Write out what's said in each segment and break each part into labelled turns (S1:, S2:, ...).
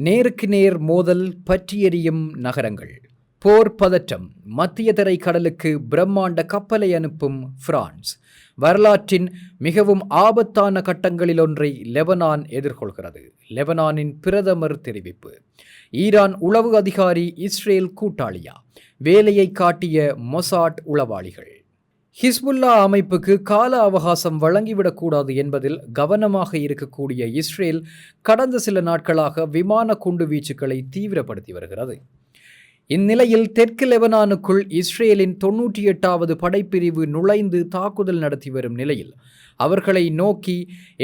S1: நேருக்கு நேர் மோதல் பற்றியெறியும் நகரங்கள். போர் பதற்றம் மத்திய தரை கடலுக்கு பிரம்மாண்ட கப்பலை அனுப்பும் பிரான்ஸ். வரலாற்றின் மிகவும் ஆபத்தான கட்டங்களில் ஒன்றை லெபனான் எதிர்கொள்கிறது. லெபனானின் பிரதமர் தெரிவிப்பு. ஈரான் உளவு அதிகாரி இஸ்ரேல் கூட்டாளியா. வேலையை காட்டிய மொசாட் உளவாளிகள். ஹிஸ்புல்லா அமைப்புக்கு கால அவகாசம் வழங்கிவிடக்கூடாது என்பதில் கவனமாக இருக்கக்கூடிய இஸ்ரேல் கடந்த சில நாட்களாக விமான குண்டு வீச்சுக்களை தீவிரப்படுத்தி வருகிறது. இந்நிலையில் தெற்கு லெபனானுக்குள் இஸ்ரேலின் தொன்னூற்றி எட்டாவது படைப்பிரிவு நுழைந்து தாக்குதல் நடத்தி வரும் நிலையில் அவர்களை நோக்கி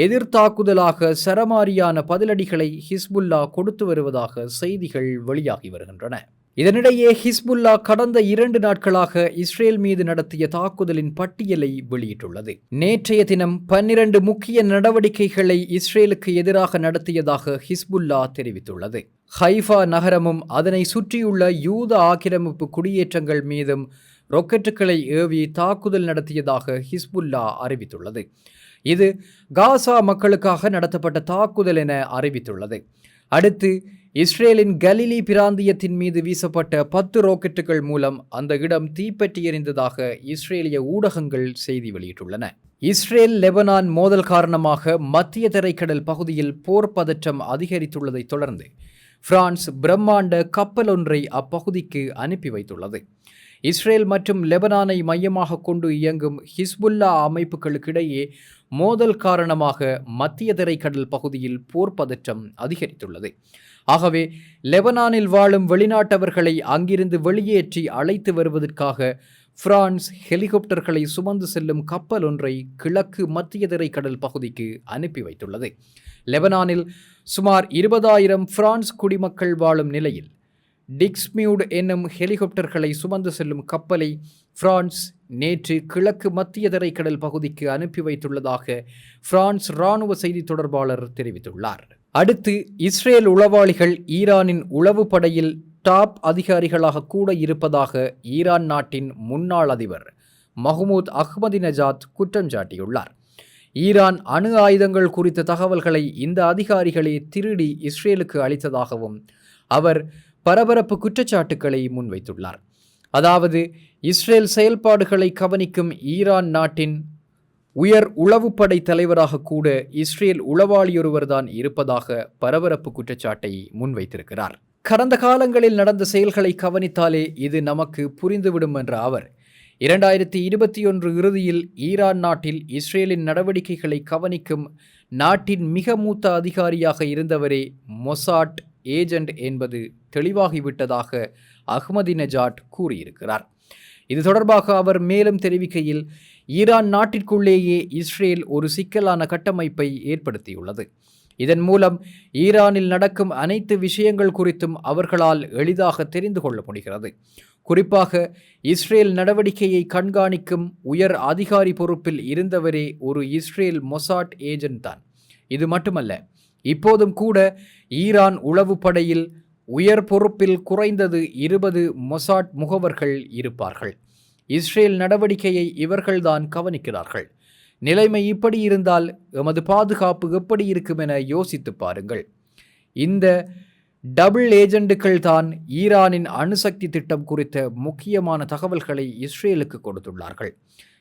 S1: எதிர்த்தாக்குதலாக சரமாரியான பதிலடிகளை ஹிஸ்புல்லா கொடுத்து வருவதாக செய்திகள் வெளியாகி வருகின்றன. இதனிடையே ஹிஸ்புல்லா கடந்த இரண்டு நாட்களாக இஸ்ரேல் மீது நடத்திய தாக்குதலின் பட்டியலை வெளியிட்டுள்ளது. நேற்றைய தினம் பன்னிரண்டு முக்கிய நடவடிக்கைகளை இஸ்ரேலுக்கு எதிராக நடத்தியதாக ஹிஸ்புல்லா தெரிவித்துள்ளது. ஹைஃபா நகரமும் அதனை சுற்றியுள்ள யூத ஆக்கிரமிப்பு குடியேற்றங்கள் மீதும் ரொக்கெட்டுகளை ஏவி தாக்குதல் நடத்தியதாக ஹிஸ்புல்லா அறிவித்துள்ளது. இது காசா மக்களுக்காக நடத்தப்பட்ட தாக்குதல் என அறிவித்துள்ளது. அடுத்து இஸ்ரேலின் கலிலி பிராந்தியத்தின் மீது வீசப்பட்ட பத்து ராக்கெட்டுகள் மூலம் அந்த இடம் தீப்பற்றி எறிந்ததாக இஸ்ரேலிய ஊடகங்கள் செய்தி வெளியிட்டுள்ளன. இஸ்ரேல் லெபனான் மோதல் காரணமாக மத்திய தரைக்கடல் பகுதியில் போர் பதற்றம் அதிகரித்துள்ளதைத் தொடர்ந்து பிரான்ஸ் பிரம்மாண்ட கப்பல் ஒன்றை அப்பகுதிக்கு அனுப்பி வைத்துள்ளது. இஸ்ரேல் மற்றும் லெபனானை மையமாக கொண்டு இயங்கும் ஹிஸ்புல்லா அமைப்புகளுக்கிடையே மோதல் காரணமாக மத்திய தரைக்கடல் பகுதியில் போர் பதற்றம் அதிகரித்துள்ளது. ஆகவே லெபனானில் வாழும் வெளிநாட்டவர்களை அங்கிருந்து வெளியேற்றி அழைத்து வருவதற்காக பிரான்ஸ் ஹெலிகாப்டர்களை சுமந்து செல்லும் கப்பல் ஒன்றை கிழக்கு மத்திய திரைக்கடல் பகுதிக்கு அனுப்பி வைத்துள்ளது. லெபனானில் சுமார் இருபதாயிரம் பிரான்ஸ் குடிமக்கள் வாழும் நிலையில் டிக்ஸ்மியூட் என்னும் ஹெலிகாப்டர்களை சுமந்து செல்லும் கப்பலை பிரான்ஸ் நேற்று கிழக்கு மத்திய தரைக்கடல் பகுதிக்கு அனுப்பி வைத்துள்ளதாக பிரான்ஸ் இராணுவ செய்தி தொடர்பாளர் தெரிவித்துள்ளார். அடுத்து இஸ்ரேல் உளவாளிகள் ஈரானின் உளவு படையில் டாப் அதிகாரிகளாக கூட இருப்பதாக ஈரான் நாட்டின் முன்னாள் அதிபர் மஹமூத் அஹ்மதி நஜாத் குற்றம் சாட்டியுள்ளார். ஈரான் அணு ஆயுதங்கள் குறித்த தகவல்களை இந்த அதிகாரிகளே திருடி இஸ்ரேலுக்கு அளித்ததாகவும் அவர் பரபரப்பு குற்றச்சாட்டுக்களை முன்வைத்துள்ளார். அதாவது இஸ்ரேல் செயல்பாடுகளை கவனிக்கும் ஈரான் நாட்டின் உயர் உளவுப்படை தலைவராக கூட இஸ்ரேல் உளவாளியொருவர்தான் இருப்பதாக பரபரப்பு குற்றச்சாட்டை முன்வைத்திருக்கிறார். கடந்த காலங்களில் நடந்த செயல்களை கவனித்தாலே இது நமக்கு புரிந்துவிடும் என்ற அவர் இரண்டாயிரத்தி இருபத்தி ஒன்று இறுதியில் ஈரான் நாட்டில் இஸ்ரேலின் நடவடிக்கைகளை கவனிக்கும் நாட்டின் மிக மூத்த அதிகாரியாக இருந்தவரே மொசாட் ஏஜெண்ட் என்பது தெளிவாகிவிட்டதாக அஹ்மதி நஜாட் கூறியிருக்கிறார். இது தொடர்பாக அவர் மேலும் தெரிவிக்கையில் ஈரான் நாட்டிற்குள்ளேயே இஸ்ரேல் ஒரு சிக்கலான கட்டமைப்பை ஏற்படுத்தியுள்ளது. இதன் மூலம் ஈரானில் நடக்கும் அனைத்து விஷயங்கள் குறித்தும் அவர்களால் எளிதாக தெரிந்து கொள்ள முடிகிறது குறிப்பாக இஸ்ரேல் நடவடிக்கையை கண்காணிக்கும் உயர் அதிகாரி பொறுப்பில் இருந்தவரே ஒரு இஸ்ரேல் மொசாட் ஏஜென்ட் தான். இது மட்டுமல்ல இப்போதும் கூட ஈரான் உளவு படையில் உயர் பொறுப்பில் குறைந்தது இருபது மொசாட் முகவர்கள் இருப்பார்கள். இஸ்ரேல் நடவடிக்கையை இவர்கள்தான் கவனிக்கிறார்கள். நிலைமை இப்படி இருந்தால் எமது பாதுகாப்பு எப்படி இருக்கும் என யோசித்து பாருங்கள். இந்த டபுள் ஏஜெண்டுகள் தான் ஈரானின் அணுசக்தி திட்டம் குறித்த முக்கியமான தகவல்களை இஸ்ரேலுக்கு கொடுத்துள்ளார்கள்.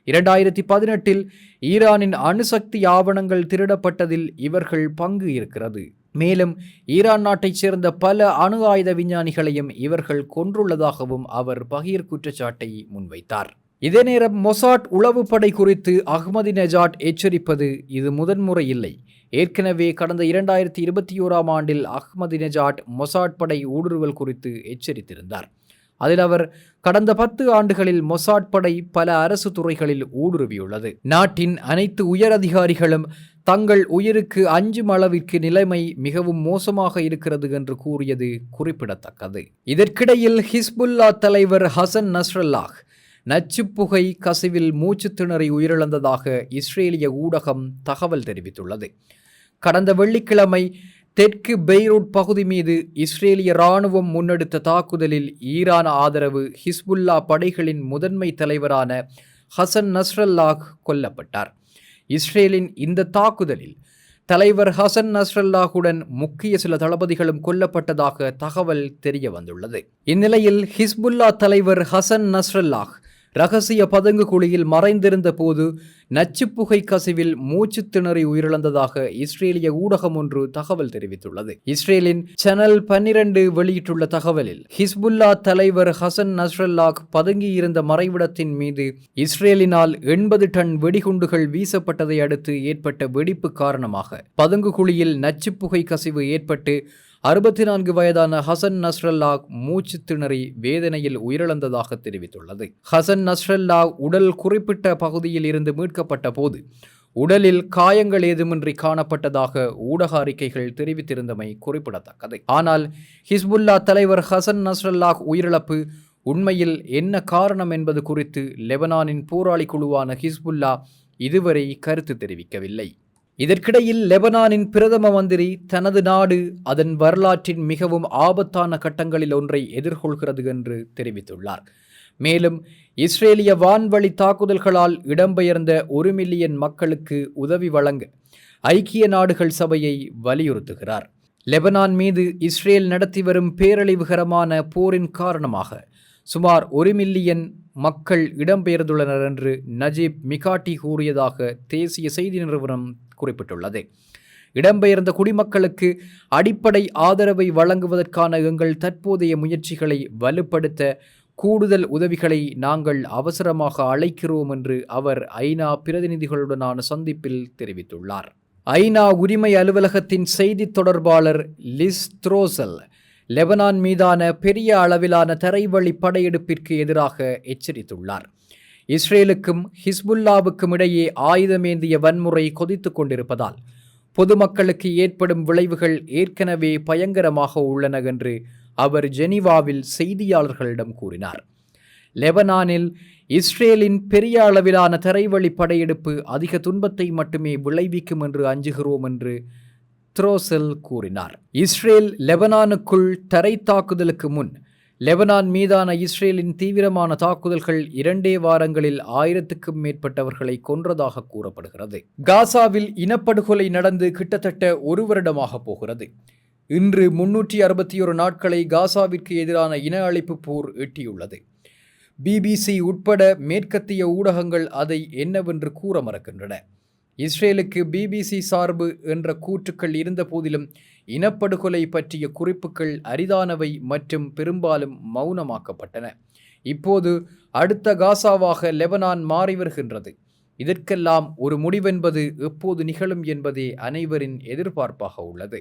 S1: இரண்டாயிரத்தி பதினெட்டில் ஈரானின் அணுசக்தி ஆவணங்கள் திருடப்பட்டதில் இவர்கள் பங்கு இருக்கிறது. மேலும் ஈரான் நாட்டைச் சேர்ந்த பல அணு ஆயுத விஞ்ஞானிகளையும் இவர்கள் கொன்றுள்ளதாகவும் அவர் பகீர் குற்றச்சாட்டை முன்வைத்தார். இதே நேரம் மொசாட் உளவுப்படை குறித்து அஹ்மதி நஜாட் எச்சரிப்பது இது முதன்முறை இல்லை. ஏற்கனவே கடந்த இரண்டாயிரத்தி இருபத்தி ஓராம் ஆண்டில் அஹ்மதி நஜாட் மொசாட் படை ஊடுருவல் குறித்து எச்சரித்திருந்தார். அதில் அவர் கடந்த பத்து ஆண்டுகளில் மொசாட் படை பல அரசு துறைகளில் ஊடுருவியுள்ளது. நாட்டின் அனைத்து உயர் அதிகாரிகளும் தங்கள் உயிருக்கு அஞ்சும் அளவிற்கு நிலைமை மிகவும் மோசமாக இருக்கிறது என்று கூறியது குறிப்பிடத்தக்கது. இதற்கிடையில் ஹிஸ்புல்லா தலைவர் ஹசன் நஸ்ரல்லாஹ் நச்சுப்புகை கசிவில் மூச்சு திணறி உயிரிழந்ததாக இஸ்ரேலிய ஊடகம் தகவல் தெரிவித்துள்ளது. கடந்த வெள்ளிக்கிழமை தெற்கு பெய்ரூட் பகுதி மீது இஸ்ரேலிய இராணுவம் முன்னெடுத்த தாக்குதலில் ஈரான் ஆதரவு ஹிஸ்புல்லா படைகளின் முதன்மை தலைவரான ஹசன் நஸ்ரல்லாஹ் கொல்லப்பட்டார். இஸ்ரேலின் இந்த தாக்குதலில் தலைவர் ஹசன் நஸ்ரல்லாஹுடன் முக்கிய சில தளபதிகளும் கொல்லப்பட்டதாக தகவல் தெரிய வந்துள்ளது இந்நிலையில் ஹிஸ்புல்லா தலைவர் ஹசன் நஸ்ரல்லாஹ் ரகசிய பதுங்கு குழியில் மறைந்திருந்த போது நச்சுப்புகை கசிவில் மூச்சு திணறி உயிரிழந்ததாக இஸ்ரேலிய ஊடகம் ஒன்று தகவல் தெரிவித்துள்ளது. இஸ்ரேலின் சேனல் பன்னிரண்டு வெளியிட்டுள்ள தகவலில் ஹிஸ்புல்லா தலைவர் ஹசன் நஸ்ரல்லாக் பதுங்கியிருந்த மறைவிடத்தின் மீது இஸ்ரேலினால் எண்பது டன் வெடிகுண்டுகள் வீசப்பட்டதை அடுத்து ஏற்பட்ட வெடிப்பு காரணமாக பதுங்கு குழியில் நச்சுப்புகை கசிவு ஏற்பட்டு அறுபத்தி நான்கு வயதான ஹசன் நஸ்ரல்லா மூச்சு திணறி வேதனையில் உயிரிழந்ததாக தெரிவித்துள்ளது. ஹசன் நஸ்ரல்லா உடல் குறிப்பிட்ட பகுதியில் இருந்து மீட்கப்பட்ட போது உடலில் காயங்கள் ஏதுமின்றி காணப்பட்டதாக ஊடக அறிக்கைகள் தெரிவித்திருந்தமை குறிப்பிடத்தக்கது. ஆனால் ஹிஸ்புல்லா தலைவர் ஹசன் நஸ்ரல்லாஹ் உயிரிழப்பு உண்மையில் என்ன காரணம் என்பது குறித்து லெபனானின் போராளி குழுவான ஹிஸ்புல்லா இதுவரை கருத்து தெரிவிக்கவில்லை. இதற்கிடையில் லெபனானின் பிரதம மந்திரி தனது நாடு அதன் வரலாற்றின் மிகவும் ஆபத்தான கட்டங்களில் ஒன்றை எதிர்கொள்கிறது என்று தெரிவித்துள்ளார். மேலும் இஸ்ரேலிய வான்வழி தாக்குதல்களால் இடம்பெயர்ந்த ஒரு மில்லியன் மக்களுக்கு உதவி வழங்க ஐக்கிய நாடுகள் சபையை வலியுறுத்துகிறார். லெபனான் மீது இஸ்ரேல் நடத்தி வரும் பேரழிவுகரமான போரின் காரணமாக சுமார் ஒரு மில்லியன் மக்கள் இடம்பெயர்ந்துள்ளனர் என்று நஜீப் மிகாட்டி கூறியதாக தேசிய செய்தி நிறுவனம் குறிப்பிட்டுள்ளது. இடம்பெயர்ந்த குடிமக்களுக்கு அடிப்படை ஆதரவை வழங்குவதற்கான எங்கள் தற்போதைய முயற்சிகளை வலுப்படுத்த கூடுதல் உதவிகளை நாங்கள் அவசரமாக அழைக்கிறோம் என்று அவர் ஐநா பிரதிநிதிகளுடனான சந்திப்பில் தெரிவித்துள்ளார். ஐநா உரிமை அலுவலகத்தின் செய்தி தொடர்பாளர் லிஸ் த்ரோசல் லெபனான் மீதான பெரிய அளவிலான தரைவழி படையெடுப்பிற்கு எதிராக எச்சரித்துள்ளார். இஸ்ரேலுக்கும் ஹிஸ்புல்லாவுக்கும் இடையே ஆயுதமேந்திய வன்முறை கொதித்து கொண்டிருப்பதால் பொதுமக்களுக்கு ஏற்படும் விளைவுகள் ஏற்கனவே பயங்கரமாக உள்ளன என்று அவர் ஜெனீவாவில் செய்தியாளர்களிடம் கூறினார். லெபனானில் இஸ்ரேலின் பெரிய அளவிலான தரைவழி படையெடுப்பு அதிக துன்பத்தை மட்டுமே விளைவிக்கும் என்று அஞ்சுகிறோம் என்று த்ரோசெல் கூறினார். இஸ்ரேல் லெபனானுக்குள் தரை தாக்குதலுக்கு முன் லெபனான் மீதான இஸ்ரேலின் தீவிரமான தாக்குதல்கள் இரண்டே வாரங்களில் ஆயிரத்துக்கும் மேற்பட்டவர்களை கொன்றதாக கூறப்படுகிறது. காசாவில் இனப்படுகொலை நடந்து கிட்டத்தட்ட ஒரு வருடமாக போகிறது. இன்று முன்னூற்றி அறுபத்தி ஒரு நாட்களை காசாவிற்கு எதிரான இன அழிப்பு போர் எட்டியுள்ளது. பிபிசி உட்பட மேற்கத்திய ஊடகங்கள் அதை என்னவென்று கூற மறக்கின்றன. இஸ்ரேலுக்கு பிபிசி சார்பு என்ற கூற்றுக்கள் இருந்த போதிலும் இனப்படுகொலை பற்றிய குறிப்புகள் அரிதானவை மற்றும் பெரும்பாலும் மௌனமாக்கப்பட்டன. இப்போது அடுத்த காசாவாக லெபனான் மாறி வருகின்றது. இதற்கெல்லாம் ஒரு முடிவென்பது எப்போது நிகழும் என்பதே அனைவரின் எதிர்பார்ப்பாக உள்ளது.